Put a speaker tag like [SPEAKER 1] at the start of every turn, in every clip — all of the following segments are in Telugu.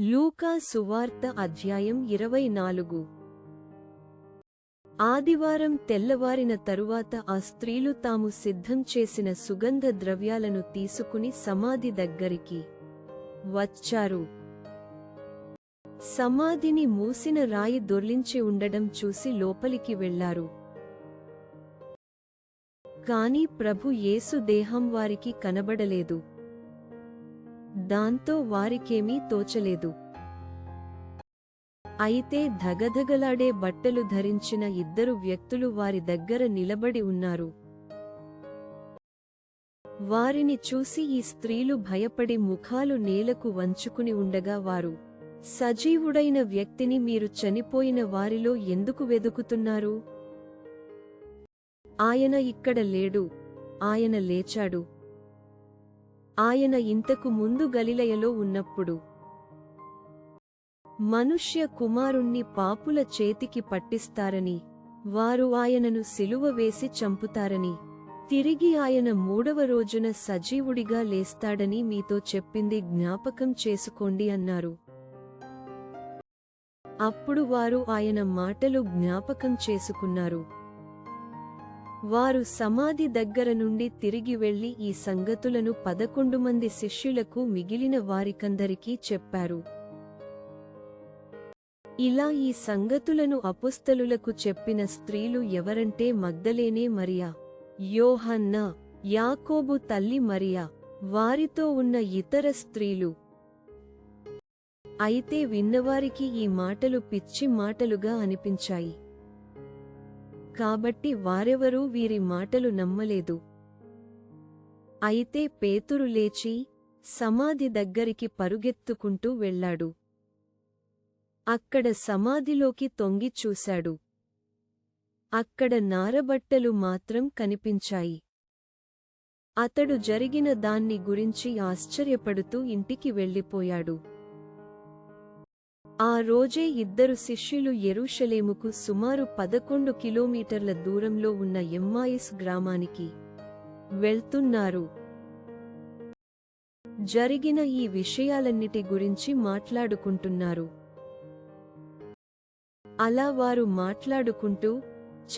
[SPEAKER 1] లూకా సువార్త అధ్యాయం ఇరవై నాలుగు. ఆదివారం తెల్లవారిన తరువాత ఆ స్త్రీలు తాము సిద్ధం చేసిన సుగంధ ద్రవ్యాలను తీసుకుని సమాధి దగ్గరికి వచ్చారు. సమాధిని మూసిన రాయి దొర్లించి ఉండడం చూసి లోపలికి వెళ్ళారు కాని ప్రభు యేసు దేహం వారికి కనబడలేదు. దాంతో వారికేమీ తోచలేదు. అయితే ధగధగలాడే బట్టలు ధరించిన ఇద్దరు వ్యక్తులు వారి దగ్గర నిలబడి ఉన్నారు. వారిని చూసి ఈ స్త్రీలు భయపడి ముఖాలు నేలకు వంచుకుని ఉండగా వారు సజీవుడైన వ్యక్తిని మీరు చనిపోయిన వారిలో ఎందుకు వెదుకుతున్నారు? ఆయన ఇక్కడ లేడు. ఆయన లేచాడు. ఆయన ఇంతకు ముందు గలిలయలో ఉన్నప్పుడు మనుష్య కుమారుణ్ణి పాపుల చేతికి పట్టిస్తారని వారు ఆయనను సిలువ వేసి చంపుతారని తిరిగి ఆయన మూడవ రోజున సజీవుడిగా లేస్తాడని మీతో చెప్పింది జ్ఞాపకం చేసుకోండి అన్నారు. అప్పుడు వారు ఆయన మాటలు జ్ఞాపకం చేసుకున్నారు. వారు సమాధి దగ్గర నుండి తిరిగి వెళ్ళి ఈ సంగతులను పదకొండు మంది శిష్యులకు మిగిలిన వారికందరికీ చెప్పారు. ఇలా ఈ సంగతులను అపుస్తలులకు చెప్పిన స్త్రీలు ఎవరంటే మగ్దలేనే మరియా యోహన్న యాకోబు తల్లి మరియా వారితో ఉన్న ఇతర స్త్రీలు. అయితే విన్నవారికి ఈ మాటలు పిచ్చి మాటలుగా అనిపించాయి. కాబట్టి వారెవరూ వీరి మాటలు నమ్మలేదు. అయితే పేతురు లేచి సమాధి దగ్గరికి పరుగెత్తుకుంటూ వెళ్ళాడు. అక్కడ సమాధిలోకి తొంగి చూశాడు. అక్కడ నారబట్టలు మాత్రం కనిపించాయి. అతడు జరిగిన దాన్ని గురించి ఆశ్చర్యపడుతూ ఇంటికి వెళ్ళిపోయాడు. ఆ రోజే ఇద్దరు శిష్యులు ఎరుషలేముకు సుమారు పదకొండు కిలోమీటర్ల దూరంలో ఉన్న ఎమ్మాయిస్ గ్రామానికి వెళ్తున్నారు. జరిగిన ఈ విషయాలన్నిటి గురించి మాట్లాడుకుంటున్నారు. అలా వారు మాట్లాడుకుంటూ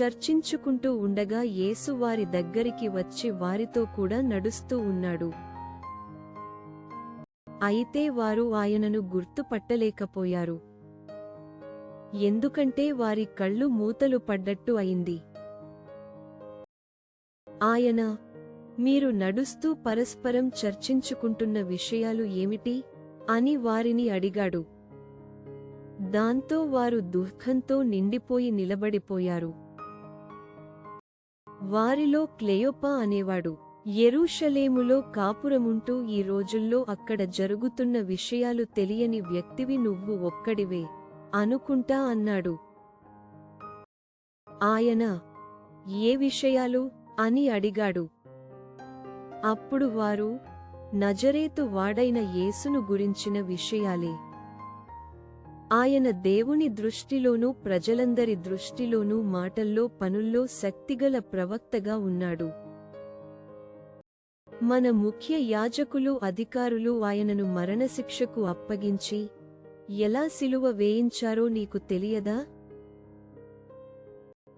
[SPEAKER 1] చర్చించుకుంటూ ఉండగా యేసు వారి దగ్గరికి వచ్చి వారితో కూడా నడుస్తూ ఉన్నాడు. అయితే వారు ఆయనను గుర్తుపట్టలేకపోయారు. ఎందుకంటే వారి కళ్ళు మూతలు పడ్డట్టు అయింది. ఆయన మీరు నడుస్తూ పరస్పరం చర్చించుకుంటున్న విషయాలు ఏమిటి? అని వారిని అడిగాడు. దాంతో వారు దుఃఖంతో నిండిపోయి నిలబడిపోయారు. వారిలో క్లెయోపా అనేవాడు. ఎరూషలేములో కాపురముంటూ ఈ రోజుల్లో అక్కడ జరుగుతున్న విషయాలు తెలియని వ్యక్తివి నువ్వు ఒక్కడివే అనుకుంటా అన్నాడు. ఆయన ఏ విషయాలు? అని అడిగాడు. అప్పుడు వారు నజరేతు వాడైన యేసును గురించిన విషయాలే. ఆయన దేవుని దృష్టిలోనూ ప్రజలందరి దృష్టిలోనూ మాటల్లో పనుల్లో శక్తిగల ప్రవక్తగా ఉన్నాడు. మన ముఖ్య యాజకులు అధికారులు ఆయనను మరణశిక్షకు అప్పగించి ఎలా సిలువ వేయించారో నీకు తెలియదా?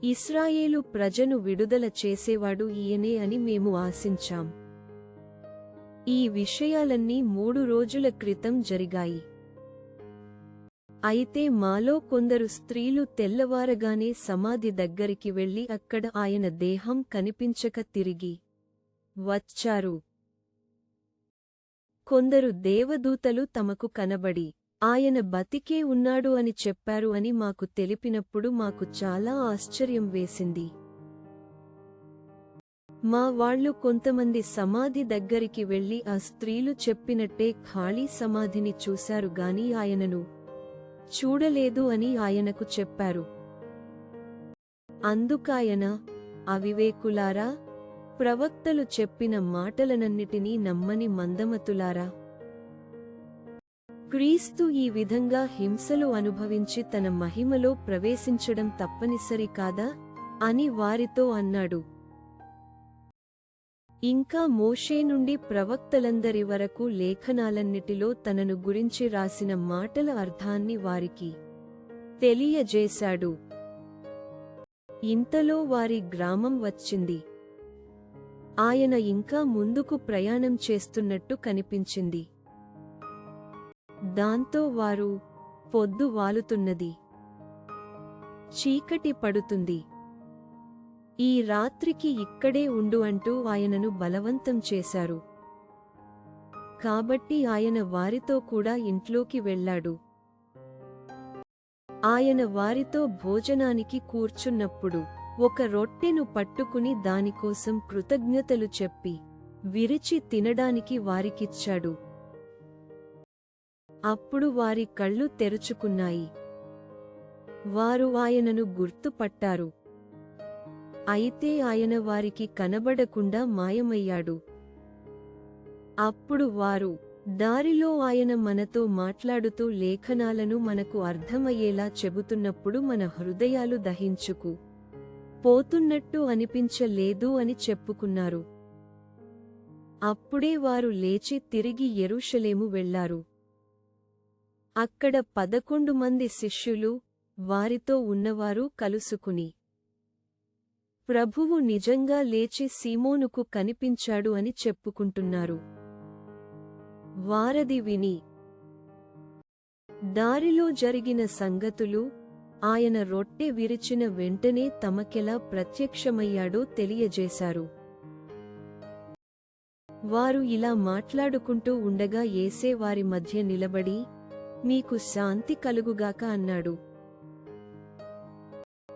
[SPEAKER 1] ఇస్రాయేలు ప్రజను విడుదల చేసేవాడు ఈయనే అని మేము ఆశించాం. ఈ విషయాలన్నీ మూడు రోజుల క్రితం జరిగాయి. అయితే మాలో కొందరు స్త్రీలు తెల్లవారగానే సమాధి దగ్గరికి వెళ్ళి అక్కడ ఆయన దేహం కనిపించక తిరిగి వచ్చారు. కొందరు దేవదూతలు తమకు కనబడి ఆయన బతికే ఉన్నాడు అని చెప్పారు అని మాకు తెలిపినప్పుడు మాకు చాలా ఆశ్చర్యం వేసింది. మా వాళ్ళు కొంతమంది సమాధి దగ్గరికి వెళ్ళి ఆ స్త్రీలు చెప్పినట్టే ఖాళీ సమాధిని చూశారు గాని ఆయనను చూడలేదు అని ఆయనకు చెప్పారు. అందుకాయన అవివేకులారా ప్రవక్తలు చెప్పిన మాటలనన్నిటినీ నమ్మని మందమతులారా. క్రీస్తు ఈ విధంగా హింసలు అనుభవించి తన మహిమలో ప్రవేశించడం తప్పనిసరి కాదా? అని వారితో అన్నాడు. ఇంకా మోషే నుండి ప్రవక్తలందరి వరకు లేఖనాలన్నిటిలో తనను గురించి రాసిన మాటల అర్థాన్ని వారికి తెలియజేశాడు. ఇంతలో వారి గ్రామం వచ్చింది. ఆయన ఇంకా ముందుకు ప్రయాణం చేస్తున్నట్టు కనిపించింది. దాంతో వారు పొద్దు వాలుతున్నది. చీకటి పడుతుంది. ఈ రాత్రికి ఇక్కడే ఉండు అంటూ ఆయనను బలవంతం చేశారు. కాబట్టి ఆయన వారితో కూడా ఇంట్లోకి వెళ్ళాడు. ఆయన వారితో భోజనానికి కూర్చున్నప్పుడు ఒక రొట్టెను పట్టుకుని దానికోసం కృతజ్ఞతలు చెప్పి విరిచి తినడానికి వారికిచ్చాడు. అప్పుడు వారి కళ్ళు తెరుచుకున్నాయి. వారు ఆయనను గుర్తుపట్టారు. అయితే ఆయన వారికి కనబడకుండా మాయమయ్యాడు. అప్పుడు వారు దారిలో ఆయన మనతో మాట్లాడుతూ లేఖనాలను మనకు అర్థమయ్యేలా చెబుతున్నప్పుడు మన హృదయాలు దహించుకు పోతున్నట్టు అనిపించలేదు అని చెప్పుకున్నారు. అప్పుడే వారు లేచి తిరిగి ఎరుషలేము వెళ్ళారు అక్కడ పదకొండు మంది శిష్యులు వారితో ఉన్నవారు కలుసుకుని ప్రభువు నిజంగా లేచి సీమోనుకు కనిపించాడు అని చెప్పుకుంటున్నారు. వారది విని దారిలో జరిగిన సంగతులు ఆయన రొట్టె విరిచిన వెంటనే తమకెలా ప్రత్యక్షమయ్యాడో తెలియజేశారు. వారు ఇలా మాట్లాడుకుంటూ ఉండగా ఏసే వారి మధ్య నిలబడి మీకు శాంతి కలుగుగాక అన్నాడు.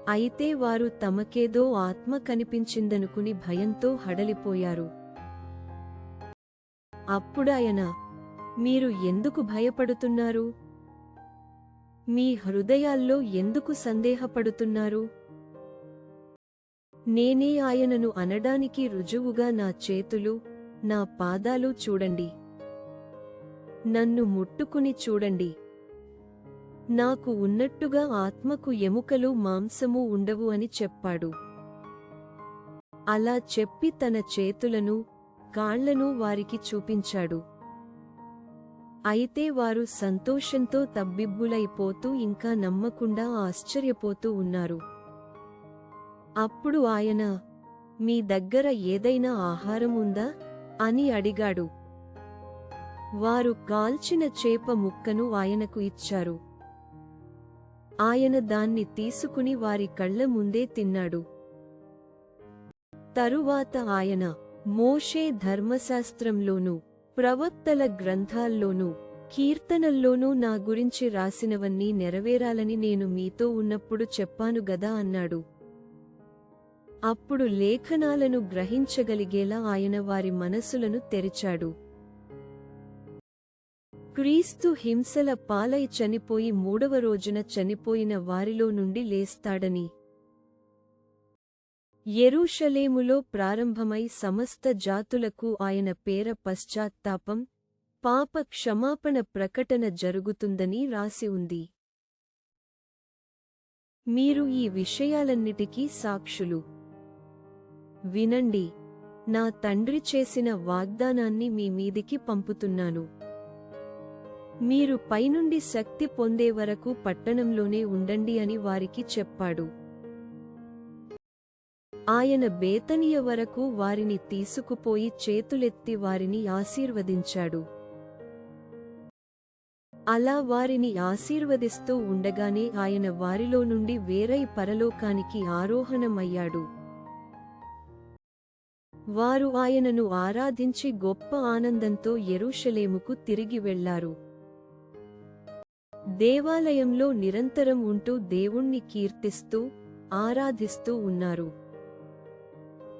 [SPEAKER 1] అయితే వారు తమకేదో ఆత్మ కనిపించిందనుకుని భయంతో హడలిపోయారు. అప్పుడాయన మీరు ఎందుకు భయపడుతున్నారు? మీ హృదయాల్లో ఎందుకు సందేహపడుతున్నారు? నేనే ఆయనను అనడానికి రుజువుగా నా చేతులు నా పాదాలు చూడండి. నన్ను ముట్టుకుని చూడండి. నాకు ఉన్నట్టుగా ఆత్మకు ఎముకలు మాంసము ఉండవు అని చెప్పాడు. అలా చెప్పి తన చేతులను కాళ్ళను వారికి చూపించాడు. అయితే వారు సంతోషంతో తబ్బిబ్బులైపోతూ ఇంకా నమ్మకుండా ఆశ్చర్యపోతూ ఉన్నారు. అప్పుడు ఆయన మీ దగ్గర ఏదైనా ఆహారం ఉందా? అని అడిగాడు. వారు కాల్చిన చేప ముక్కను ఆయనకు ఇచ్చారు. ఆయన దాన్ని తీసుకుని వారి కళ్ళ ముందే తిన్నాడు. తరువాత ఆయన మోషే ధర్మశాస్త్రంలోనూ ప్రవక్తల గ్రంథాల్లోనూ కీర్తనల్లోనూ నా గురించి రాసినవన్నీ నెరవేరాలని నేను మీతో ఉన్నప్పుడు చెప్పాను గదా అన్నాడు. అప్పుడు లేఖనాలను గ్రహించగలిగేలా ఆయన వారి మనసులను తెరిచాడు. క్రీస్తు హింసల పాలై చనిపోయి మూడవ రోజున చనిపోయిన వారిలో నుండి లేస్తాడని ఎరూషలేములో ప్రారంభమై సమస్త జాతులకు ఆయన పేర పశ్చాత్తాపం పాప క్షమాపణ ప్రకటన జరుగుతుందని రాసి ఉంది. మీరు ఈ విషయాలన్నిటికీ సాక్షులు. వినండి నా తండ్రి చేసిన వాగ్దానాన్ని మీ మీదికి పంపుతున్నాను. మీరు పైనుండి శక్తి పొందే వరకు పట్టణంలోనే ఉండండి అని వారికి చెప్పాడు. ఆయన బేతనియ వరకు వారిని తీసుకుపోయి చేతులెత్తి వారిని ఆశీర్వదించాడు. అలా వారిని ఆశీర్వదిస్తూ ఉండగానే ఆయన వారిలో నుండి వేరై పరలోకానికి ఆరోహణమయ్యాడు. వారు ఆయనను ఆరాధించి గొప్ప ఆనందంతో ఎరుషలేముకు తిరిగి వెళ్ళారు దేవాలయంలో నిరంతరం ఉంటూ దేవుణ్ణి కీర్తిస్తూ ఆరాధిస్తూ ఉన్నారు.